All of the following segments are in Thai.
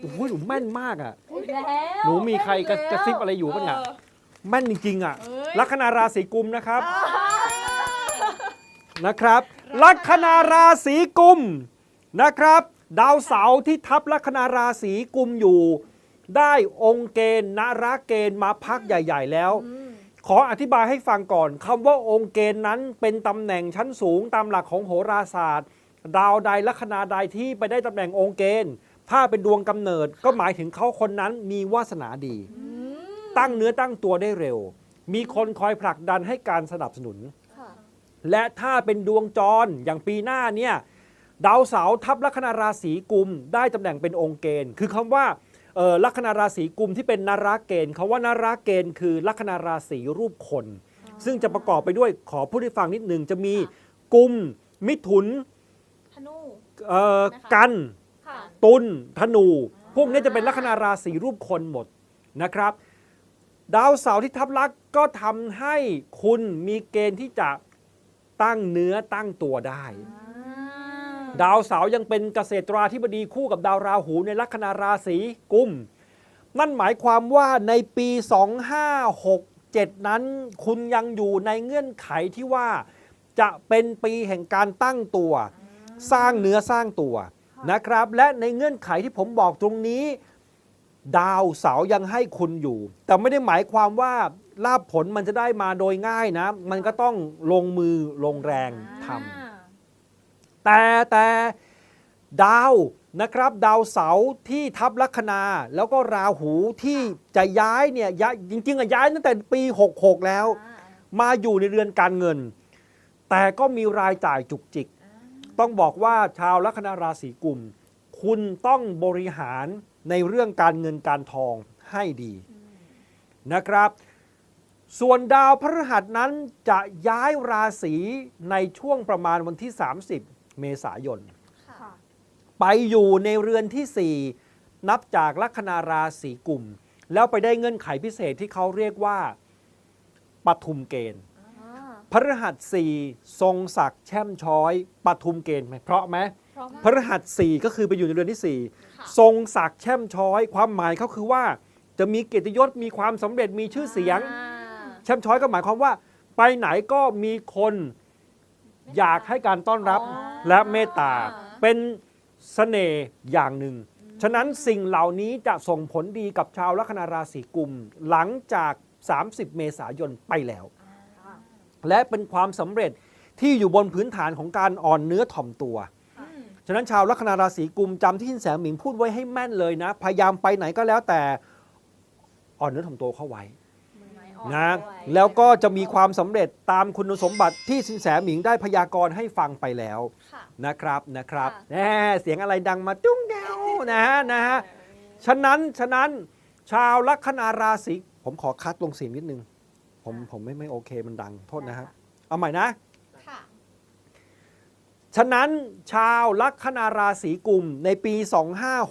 โอ้โหหนูแม่นมากอะ อีกแล้วหนูมีใครกระแม่นกระซิบแล้วอะไรอยู่ปะเนี่ยเออแม่นจริงๆอะเอ้ยลัคนาราศีกุมนะครับ นะครับ ลัคนาราศีกุมนะครับ ดาวเสาร์ที่ทับลัคนาราศีกุมอยู่ ได้องค์เกณฑ์นราเกณฑ์มาพักใหญ่ ๆ แล้ว ขออธิบายให้ฟังก่อนคำว่าองค์เกณฑ์นั้นเป็นตำแหน่งชั้นสูงตามหลักของโหราศาสตร์ ดาวใดลัคนาใดที่ไปได้ตำแหน่งองค์เกณฑ์ ถ้าเป็นดวงกำเนิดก็หมายถึงเขาคนนั้นมีวาสนาดี ตั้งเนื้อตั้งตัวได้เร็ว มีคนคอยผลักดันให้การสนับสนุนค่ะและถ้าเป็นดวงจรอย่างปีหน้าเนี่ยดาวเสาร์ทับลัคนาราศีกุมได้ตำแหน่งเป็นองค์เกณฑ์ คือคำว่าเอ่อลัคนาราศีกุมที่เป็นนาราเกณฑ์คาว่านาราเกณฑ์คือลัคนาราศีรูปคน ซึ่งจะประกอบไปด้วยขอพูดให้ฟังนิดหนึ่งจะมีกุมมิถุนธนูเอ่อนะคะกันค่ะ ตุลธนู พวกนี้จะเป็นลัคนาราศีรูปคนหมดนะครับ ดาวเสาร์ที่ทับลักษณ์ก็ทำให้คุณมีเกณฑ์ที่จะตั้งเนื้อตั้งตัวได้ ดาวเสาร์ยังเป็นเกษตราธิบดีคู่กับดาวราหูในลัคนาราศีกุม นั่นหมายความว่าในปี 2567 นั้น คุณยังอยู่ในเงื่อนไขที่ว่าจะเป็นปีแห่งการตั้งตัว สร้างเนื้อสร้างตัว นะครับ และในเงื่อนไขที่ผมบอกตรงนี้ ดาวเสาร์ยังให้คุณอยู่ แต่ไม่ได้หมายความว่าลาภผลมันจะได้มาโดยง่ายนะ มันก็ต้องลงมือลงแรงทำแต่แต่ดาวนะครับ ดาวเสาร์ที่ทับลัคนา แล้วก็ราหูที่จะย้ายเนี่ยย้ายจริงๆอะย้ายตั้งแต่ปี 66 แล้ว มาอยู่ในเรือนการเงิน แต่ก็มีรายจ่ายจุกจิก ต้องบอกว่าชาวลัคนาราศีกุม คุณต้องบริหารในเรื่องการเงินการทองให้ดีนะครับ ส่วนดาวพฤหัสนั้นจะย้ายราศีในช่วงประมาณวันที่ 30 เมษายนค่ะไปอยู่ในเรือนทีสี่ 4 นับจากลัคนาราศีกุม แล้วไปได้เงื่อนไขพิเศษที่เขาเรียกว่าปทุมเกณฑ์ พฤหัสสี่ทรงศักดิ์แช่มช้อยปทุมเกณฑ์ไหมเพราะไหมเพราะว่าพฤหัสสี่ก็คือไปอยู่ในเรือนที่สี่ทรงศักดิ์แช่มช้อย ความหมายเขาคือว่า จะมีเกียรติยศมีความสำเร็จมีชื่อเสียงแช่มช้อยก็หมายความว่า ไปไหนก็มีคนอยากให้การต้อนรับอ๋อ และเมตตา เป็นเสน่ห์อย่างหนึ่ง ฉะนั้นสิ่งเหล่านี้จะส่งผลดีกับชาวลัคนาราศีกุม หลังจาก 30 เมษายนไปแล้ว และเป็นความสำเร็จที่อยู่บนพื้นฐานของการอ่อนเนื้อถ่อมตัว ฉะนั้นชาวลัคนาราศีกุมจำที่ทินแสงหมิงพูดไว้ให้แม่นเลยนะ พยายามไปไหนก็แล้วแต่อ่อนเนื้อถ่อมตัวเข้าไว้นะแล้วก็จะมีความสำเร็จตามคุณสมบัติที่สินแสหมิงได้พยากรณ์ให้ฟังไปแล้วค่ะ นะครับนะครับค่ะ แหมเสียงอะไรดังมาจุ้งแดวนะฮะนะฮะ ฉะนั้น ฉะนั้นชาวลัคนาราศีผมขอคัดลงเสียงนิดนึง ผมผมไม่ไม่โอเคมันดังโทษนะฮะเอาใหม่นะ ค่ะ ฉะนั้นชาวลัคนาราศีกุมในปี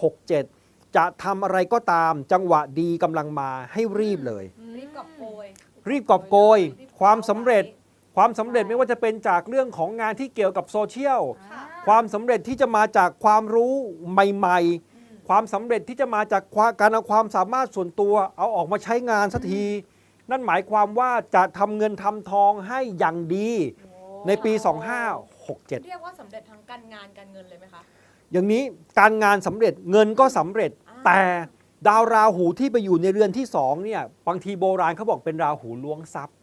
2567 จะทำอะไรก็ตามจังหวะดีกำลังมาให้รีบเลย รีบกับโกย รีบกอบโกย ความสำเร็จ ความสำเร็จไม่ว่าจะเป็นจากเรื่องของงานที่เกี่ยวกับโซเชียล ค่ะ ความสำเร็จที่จะมาจากความรู้ใหม่ๆ ความสำเร็จที่จะมาจากความการเอาความสามารถส่วนตัว เอาออกมาใช้งานสักที นั่นหมายความว่าจะทำเงินทำทองให้อย่างดีในปี 2567 เรียกว่าสำเร็จทั้งการงานการเงินเลยไหมคะ อย่างนี้การงานสำเร็จเงินก็สำเร็จ อ่า แต่ดาวราหูที่ไปอยู่ในเรือนที่สองเนี่ยบางทีโบราณเขาบอกเป็นราหูล้วงทรัพย์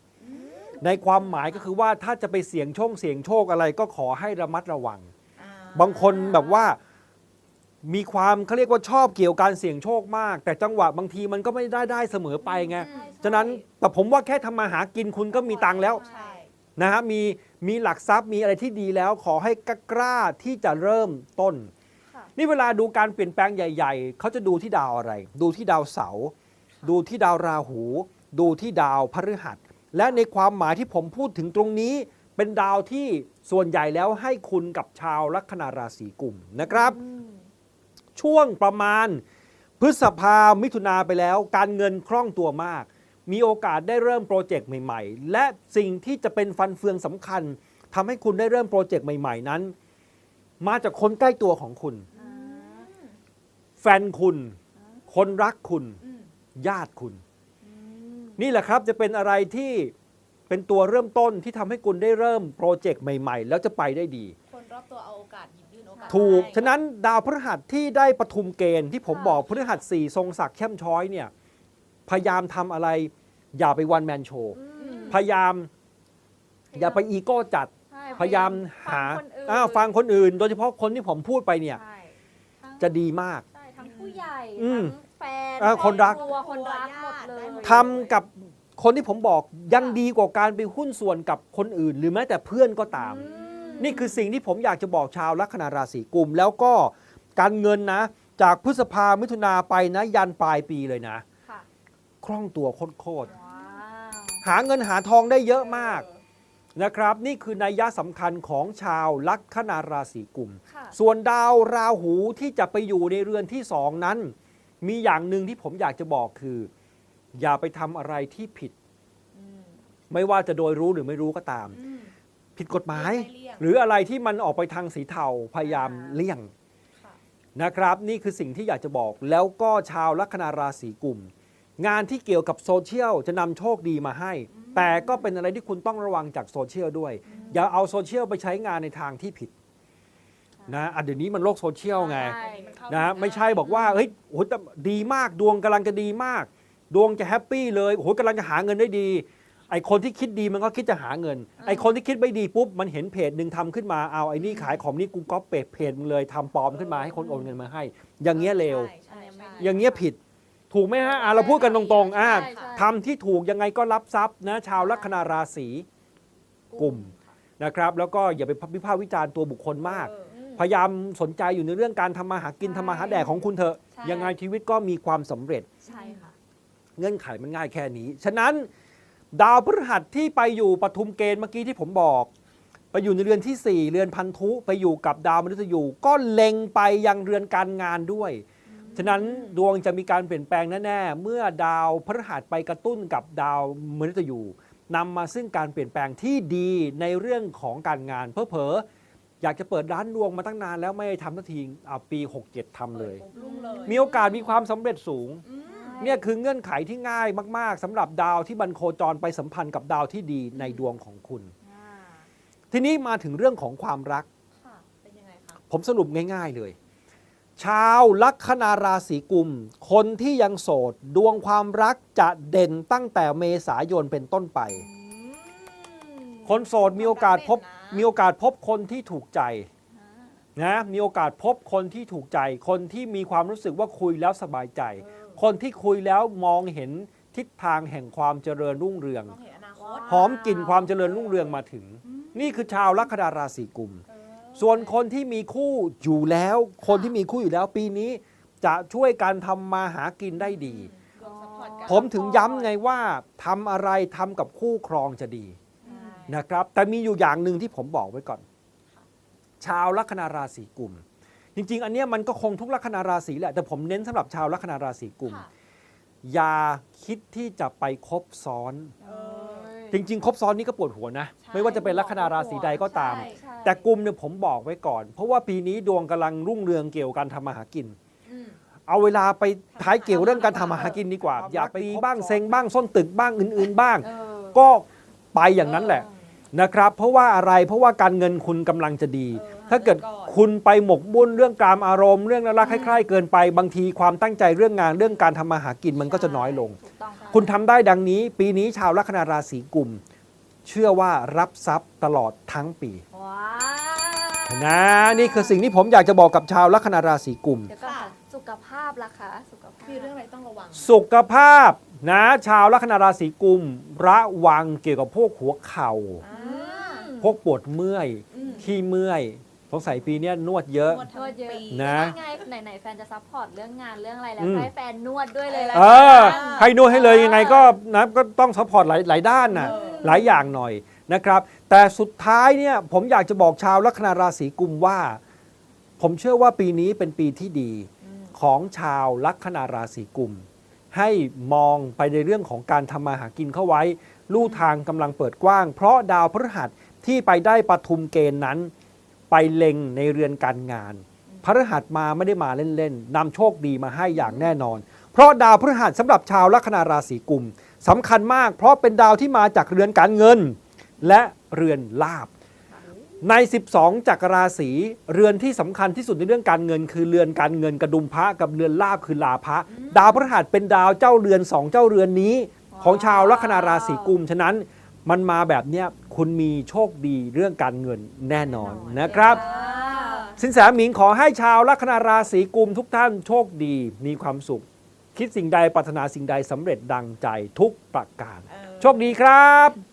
ในความหมายก็คือว่าถ้าจะไปเสี่ยงโชคเสี่ยงโชคอะไรก็ขอให้ระมัดระวัง อ่บางคนแบบว่า มีความเขาเรียกว่าชอบเกี่ยวการเสี่ยงโชคมาก แต่จังหวะบางทีมันก็ไม่ได้ได้เสมอไปไงฉะนั้นแต่ผมว่าแค่ทำมาหากินคุณก็มีตังค์แล้วใช่ นะฮะมีมีหลักทรัพย์มีอะไรที่ดีแล้ว ขอให้กล้าที่จะเริ่มต้น ค่ะ นี่เวลาดูการเปลี่ยนแปลงใหญ่ ๆ เขาจะดูที่ดาวอะไร ดูที่ดาวเสาร์ดูที่ดาวราหู ดูที่ดาวพฤหัส และในความหมายที่ผมพูดถึงตรงนี้ เป็นดาวที่ส่วนใหญ่แล้วให้คุณกับชาวลัคนาราศีกุมนะครับ ช่วงประมาณ พฤษภามิถุนาไปแล้ว การเงินคล่องตัวมาก มีโอกาสได้เริ่มโปรเจกต์ใหม่ๆ และสิ่งที่จะเป็นฟันเฟืองสำคัญทำให้คุณได้เริ่มโปรเจกต์ใหม่ๆนั้น มาจากคนใกล้ตัวของคุณ แฟนคุณ คนรักคุณ ญาติคุณ นี่แหละครับจะเป็นอะไรที่เป็นตัวเริ่มต้นที่ทำให้คุณได้เริ่มโปรเจกต์ใหม่ ๆ แล้วจะไปได้ดี คนรอบตัวเอาโอกาสหยิบ ถูกให้ฉะนั้นดาวพฤหัสที่ได้ปทุมเกณฑ์ที่ผมค่ะบอกพฤหัสสี่ทรงศักดิ์เข้มช้อยเนี่ยพยายามทำอะไร อย่าไปวันแมนโชว์อืมพยายาม อย่าไปอีโก้จัด ใช่พยายามหาฟังคนอื่น อ้าวฟังคนอื่น โดยเฉพาะคนที่ผมพูดไปเนี่ย ใช่ทั้งจะดีมาก ใช่ทั้งผู้ใหญ่อืมทั้งแฟนอ่าคนรักครอบครัวคนรักหมดเลย ทำกับคนที่ผมบอกยังดีกว่าการไปหุ้นส่วนกับคนอื่น หรือแม้แต่เพื่อนก็ตาม อืม นี่คือสิ่งที่ผมอยากจะบอกชาวลัคนาราศีกุม แล้วก็การเงินนะ จากพฤษภามิถุนาไปนะยันปลายปีเลยนะ ค่ะ คล่องตัวโคตรว้าวๆหาเงินหาทองได้เยอะมากนะครับ นี่คือนัยยะสำคัญของชาวลัคนาราศีกุม ค่ะ ส่วนดาวราหูที่จะไปอยู่ในเรือนที่สองนั้น มีอย่างหนึ่งที่ผมอยากจะบอกคือ อย่าไปทำอะไรที่ผิด อืมไม่ว่าจะโดยรู้หรือไม่รู้ก็ตาม อืม ผิดกฎหมายเลี่ยง หรืออะไรที่มันออกไปทางสีเทาพยายามเลี่ยง ค่ะ นะครับนี่คือสิ่งที่อยากจะบอกแล้วก็ชาวลัคนาราศีกุม งานที่เกี่ยวกับโซเชียลจะนำโชคดีมาให้ แต่ก็เป็นอะไรที่คุณต้องระวังจากโซเชียลด้วย อย่าเอาโซเชียลไปใช้งานในทางที่ผิดนะอะเดี๋ยวนี้มันโลกโซเชียลไงใช่มันเข้านะถึงไม่ใช่ง่ายบอกว่าเฮ้ยโอ้โหแต่ดีมากดวงกำลังจะดีมาก ดวงจะแฮปปี้เลยโอ้โหกำลังจะหาเงินได้ดี ไอคนที่คิดดีมันก็คิดจะหาเงิน ไอคนที่คิดไม่ดีปุ๊บมันเห็นเพจหนึ่งทำขึ้นมาเอาไอ้นี่ขายของนี่กูก๊อปเพจเพจมึงเลยทำปลอมขึ้นมาให้คนโอนเงินมาให้ อย่างเงี้ยเลวใช่ใช่ใช่ อย่างเงี้ยผิดถูกไหมฮะอะเราพูดกันตรงๆอะใช่ใช่ ทำที่ถูกยังไงก็รับทรัพย์นะชาวลัคนาราศีกลุ่มนะครับแล้วก็อย่าไปวิพากษ์วิจารณ์ตัวบุคคลมาก เอออืมพยายามสนใจอยู่ในเรื่องการทำมาหากินใช่ ทำมาหาแดกของคุณเถอะ ใช่ ยังไงชีวิตก็มีความสำเร็จ ใช่ค่ะ เงื่อนไขมันง่ายแค่นี้ ฉะนั้น ดาวพฤหัสที่ไปอยู่ปทุมเกณฑ์เมื่อกี้ที่ผมบอก ไปอยู่ในเรือนที่ 4 เรือนพันธุไปอยู่กับดาวมนุษย์ยูก็เล็งไปยังเรือนการงานด้วย ฉะนั้นดวงจะมีการเปลี่ยนแปลงแน่ๆเมื่อดาวพฤหัสไปกระตุ้นกับดาวมนุษย์ยูนำมาซึ่งการเปลี่ยนแปลงที่ดีในเรื่องของการงานเพอเพอๆอยากจะเปิดร้านดวงมาตั้งนานแล้วไม่ได้ทำสักทีเอาปี 67ทำเลยปิดปุ๊บรุ่งเลย มีโอกาสมีความสำเร็จสูง อืม เนี่ยคือเงื่อนไขที่ง่ายมาก ๆสำหรับดาวที่บันโคจรไปสัมพันธ์กับดาวที่ดีในดวงของคุณอ่าทีนี้มาถึงเรื่องของความรักค่ะเป็นยังไงคะผมสรุปง่าย ๆเลย ชาวลัคนาราศีกุม คนที่ยังโสด ดวงความรักจะเด่นตั้งแต่เมษายนเป็นต้นไปอืมคนโสดมีโอกาสพบความรักเด่นนะมีโอกาสพบคนที่ถูกใจอ่า นะมีโอกาสพบคนที่ถูกใจ คนที่มีความรู้สึกว่าคุยแล้วสบายใจ คนที่คุยแล้วมองเห็นทิศทางแห่งความเจริญรุ่งเรืองมองเห็นอนาคตหอมกลิ่นความเจริญรุ่งเรืองมาถึง นี่คือชาวลัคนาราศีกุมเออส่วนคนที่มีคู่อยู่แล้ว คนที่มีคู่อยู่แล้วปีนี้จะช่วยการทำมาหากินได้ดีดวงซัพพอร์ตกันผมถึงย้ำไงว่าทำอะไรทำกับคู่ครองจะดีใช่นะครับ แต่มีอยู่อย่างหนึ่งที่ผมบอกไว้ก่อน ชาวลัคนาราศีกุม จริง ๆ อันเนี้ยมันก็คงทุกลัคนาราศีแหละ แต่ผมเน้นสำหรับชาวลัคนาราศีกุม ค่ะ อย่าคิดที่จะไปคบซ้อนเออจริง ๆ คบซ้อนนี่ก็ปวดหัวนะ ใช่ ไม่ว่าจะเป็นลัคนาราศีใดก็ตาม ใช่ใช่ แต่กลุ่มเนี่ยผมบอกไว้ก่อน เพราะว่าปีนี้ดวงกำลังรุ่งเรืองเกี่ยวกับการทำมาหากิน อืม เอาเวลาไปท้ายเกี่ยวเรื่องการทำมาหากินดีกว่า อย่าไปบ้างเซ็งบ้างส้นตึกบ้างอื่นๆบ้าง เออ ก็ไปอย่างนั้นแหละ นะครับ เพราะว่าอะไรเพราะว่าการเงินคุณกำลังจะดีเออถ้าเกิดหาเงินก่อนคุณไปหมกบุ่นเรื่องการอารมณ์ เรื่องรักๆใคร่ๆเกินไปบางทีความตั้งใจเรื่องงานเรื่องการทำมาหากินมันก็จะน้อยลงถูกต้องค่ะคุณทำได้ดังนี้ ปีนี้ชาวลัคนาราศีกุม เชื่อว่ารับทรัพย์ตลอดทั้งปีว้าวนะนี่คือสิ่งที่ผมอยากจะบอกกับชาวลัคนาราศีกุมเดี๋ยวก่อนค่ะสุขภาพล่ะคะสุขภาพมีเรื่องอะไรต้องระวัง สุขภาพนะชาวลัคนาราศีกุม ระวังเกี่ยวกับพวกหัวเข่าอ่า พวกปวดเมื่อยอืมขี้เมื่อยสงสัยปีเนี้ยนวดเยอะ นวดทั้งปีนะไงไหนๆแฟนจะซัพพอร์ตเรื่องงานเรื่องอะไรแล้วอืม ให้แฟนนวดด้วยเลยละเออให้นวดให้เลยยังไงก็นะก็ต้องซัพพอร์ตหลายหลายด้านนะเออ หลายอย่างหน่อยนะครับ แต่สุดท้ายเนี่ยผมอยากจะบอกชาวลัคนาราศีกุมว่า ผมเชื่อว่าปีนี้เป็นปีที่ดีอืมของชาวลัคนาราศีกุม ให้มองไปในเรื่องของการทำมาหากินเข้าไว้ ลู่ทางกำลังเปิดกว้าง เพราะดาวพฤหัส ที่ไปได้ปทุมเกณฑ์นั้น ไปเล็งในเรือนการงานพฤหัสมาไม่ได้มาเล่นๆนำโชคดีมาให้อย่างแน่นอน เพราะดาวพฤหัสสำหรับชาวลัคนาราศีกุมสำคัญมาก เพราะเป็นดาวที่มาจากเรือนการเงิน และเรือนลาบ ใน 12 จักรราศีเรือนที่สำคัญที่สุดในเรื่องการเงิน คือเรือนการเงินกระดุมพระกับเรือนลาบคือลาภะดาวพฤหัสเป็นดาวเจ้าเรือนสองเจ้าเรือนนี้ ของชาวลัคนาราศีกุมฉะนั้น มันมาแบบเนี้ยคุณมีโชคดีเรื่องการเงินแน่นอนนะครับอ่าสินแสหมิงขอให้ชาวลัคนาราศีกุมทุกท่านโชคดีมีความสุข คิดสิ่งใดปรารถนาสิ่งใดสำเร็จดังใจทุกประการเออโชคดีครับ